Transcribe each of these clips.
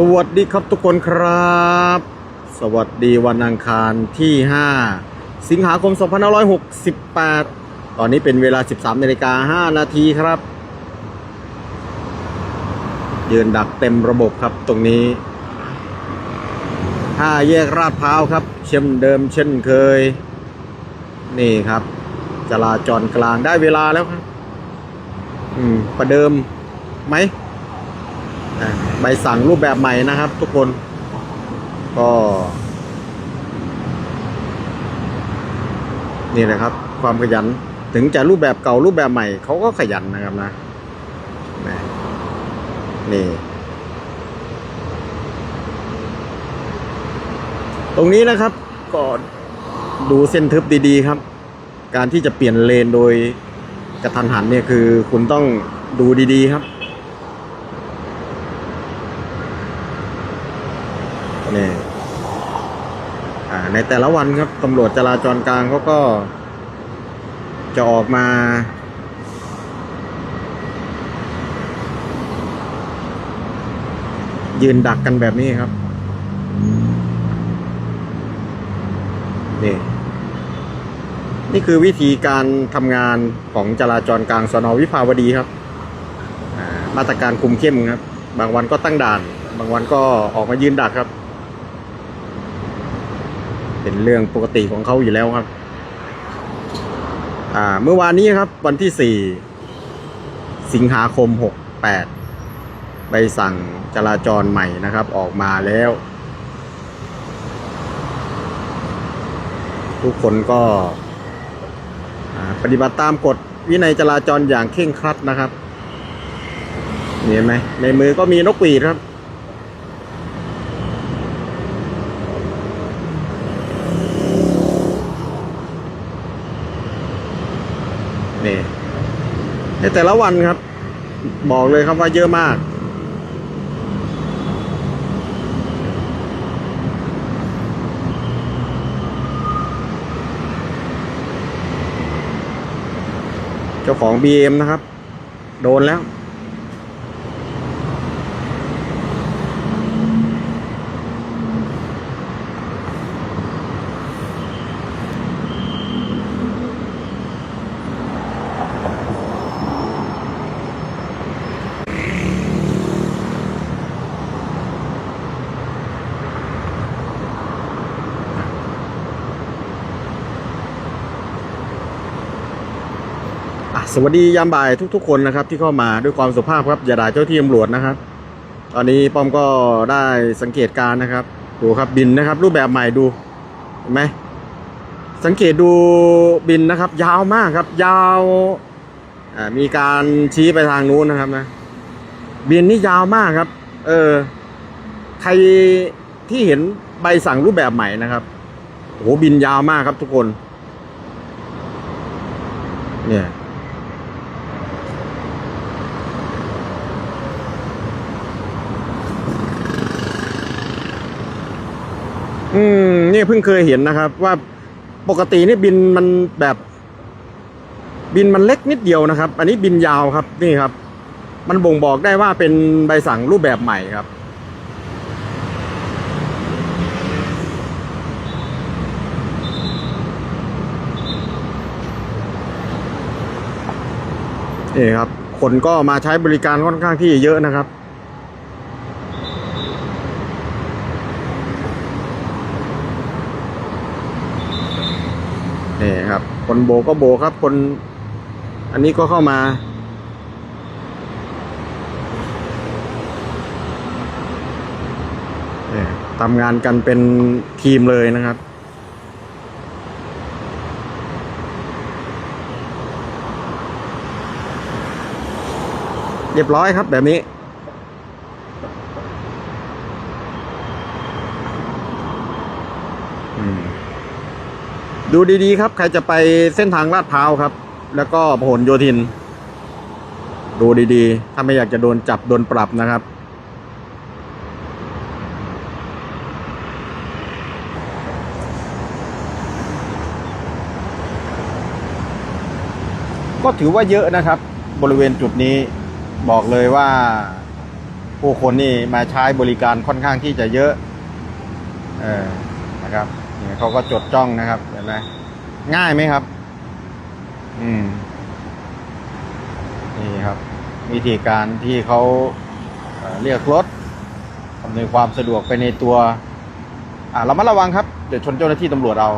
สวัสดีครับทุกคนครับ สวัสดีวันอังคารที่ 5 สิงหาคม 2568 ตอนนี้เป็นเวลา 13นาฬิกา5นาทีครับ ยืนดักเต็มระบบครับตรงนี้ห้าแยกราดพร้าวครับ เช่นเดิมเช่นเคย นี่ครับ จราจรกลางได้เวลาแล้วครับ อืม ประเดิมไหม ใบสั่งรูปแบบใหม่นะครับ ทุกคน ก็ นี่แหละครับ ความขยันถึงจะรูปแบบเก่ารูปแบบใหม่เขาก็ขยันนะครับนะนะนี่ ตรงนี้นะครับก็ดูเส้นทึบดีๆครับ การที่จะเปลี่ยนเลนโดยกระทันหันเนี่ยคือคุณต้องดูดีๆครับ นี่อ่า ในแต่ละวันครับตำรวจจราจรกลางเขาก็ จะออกมา ยืนดักกันแบบนี้ครับนี่นี่คือวิธีการทำงานของจราจรกลางสนวิภาวดีครับ มาตรการคุมเข้มครับ บางวันก็ตั้งด่าน บางวันก็ออกมายืนดักครับ เป็นเรื่องปกติของเขาอยู่แล้วครับ อ่า เมื่อวานนี้ครับ วันที่สี่สิงหาคมหกแปดใบสั่งจราจรใหม่นะครับ ออกมาแล้ว ทุกคนก็ปฏิบัติตามกฎวินัยจราจรอย่างเคร่งครัดนะครับ เห็นไหมในมือก็มีนกหวีดครับ นี่ในแต่ละวันครับ บอกเลยครับว่าเยอะมากเจ้าของ BM นะครับ โดนแล้ว สวัสดียามบ่ายทุกๆ คนนะครับ ที่เข้ามาด้วยความสุภาพครับอย่าด่าเจ้าที่ตำรวจนะครับ ตอนนี้ป้อมก็ได้สังเกตการนะครับดูครับบินนะครับ รูปแบบใหม่ดูเห็นไหมสังเกตดูบินนะครับ ยาวมากครับ ยาวมีการชี้ไปทางนู้นนะครับนะบินนี่ยาวมากครับ เออใครที่เห็นใบสั่งรูปแบบใหม่นะครับโหบินยาวมากครับทุกคน เนี่ย นี่เพิ่งเคยเห็นนะครับ ว่าปกตินี่บินมันแบบ บินมันเล็กนิดเดียวนะครับ อันนี้บินยาวครับนี่ครับ มันบ่งบอกได้ว่าเป็นใบสั่งรูปแบบใหม่ครับนี่ครับคนก็มาใช้บริการค่อนข้างที่เยอะนะครับ นี่ครับ คนโบก็โบกครับ คน อันนี้ก็เข้ามานี่ทำงานกันเป็นทีมเลยนะครับ เรียบร้อยครับแบบนี้ ดูดีๆครับ ใครจะไปเส้นทางลาดพร้าวครับ แล้วก็พหลโยธิน ดูดีๆ ถ้าไม่อยากจะโดนจับโดนปรับนะครับ ก็ถือว่าเยอะนะครับ บริเวณจุดนี้บอกเลยว่า ผู้คนนี่มาใช้บริการค่อนข้างที่จะเยอะ เออนะครับ เขาก็จดจ้องนะครับเห็นไหมง่ายไหมครับ อืม นี่ครับ วิธีการที่เขาเรียกรถอำนวยความสะดวกไปในตัว อ่าเรามาระวังครับ เดี๋ยวชนเจ้าหน้าที่ตำรวจเรา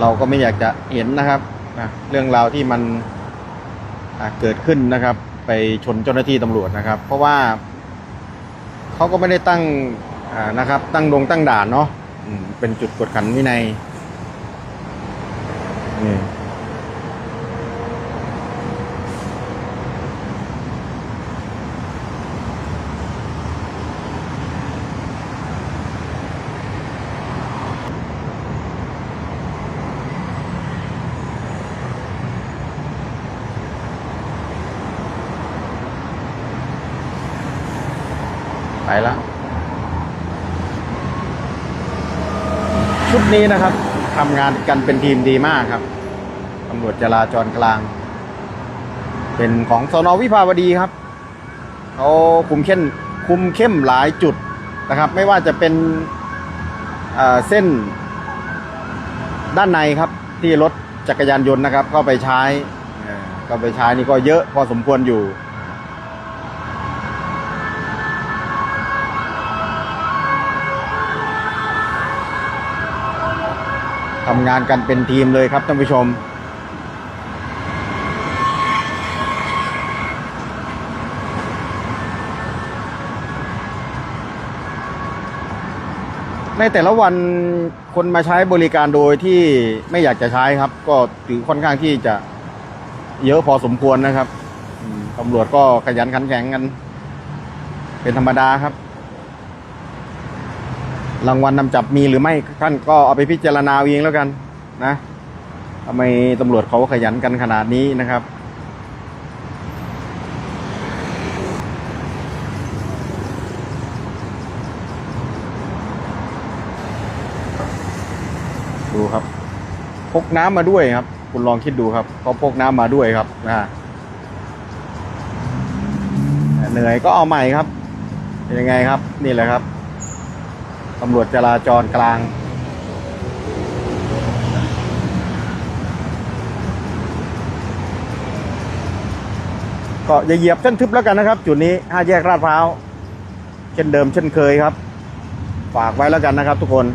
เราก็ไม่อยากจะเห็นนะครับนะเรื่องราวที่มันเกิดขึ้นนะครับ ไปชนเจ้าหน้าที่ตำรวจนะครับ เพราะว่าเขาก็ไม่ได้ตั้งนะครับ ตั้งดงตั้งด่านเนาะ เป็นจุดกดขันวินัยนี่ไปและ ชุดนี้นะครับทำงานกันเป็นทีมดีมากครับตำรวจจราจรกลาง เป็นของสนวิภาวดีครับเขาคุมเข้มคุมเข้มหลายจุดนะครับ ไม่ว่าจะเป็นเเส้นด้านในครับที่รถจักรยานยนต์นะครับ เข้าไปใช้เอ่อเข้าไปใช้นี่ก็เยอะพอสมควรอยู่ำงานกันเป็นทีมเลยครับท่านผู้ชม ในแต่ละวันคนมาใช้บริการโดยที่ไม่อยากจะใช้ครับ ก็ถือค่อนข้างที่จะเยอะพอสมควรนะครับตำรวจก็ขยันขันแข็งกัน เป็นธรรมดาครับ รางวัลนำจับมีหรือไม่ท่านก็เอาไปพิจารณาเอาเองแล้วกันนะทำไมตำรวจเขาขยันกันขนาดนี้นะครับ ดูครับ พกน้ำมาด้วยครับ คุณลองคิดดูครับเขาพกน้ำมาด้วยครับนะเหนื่อยก็เอาใหม่ครับ เป็นยังไงครับ นี่แหละครับ ตำรวจจราจรกลาง ก็อย่าเหยียบเส้นทึบแล้วกันนะครับ จุดนี้ห้าแยกลาดพร้าว เช่นเดิมเช่นเคยครับ ฝากไว้แล้วกันนะครับทุกคน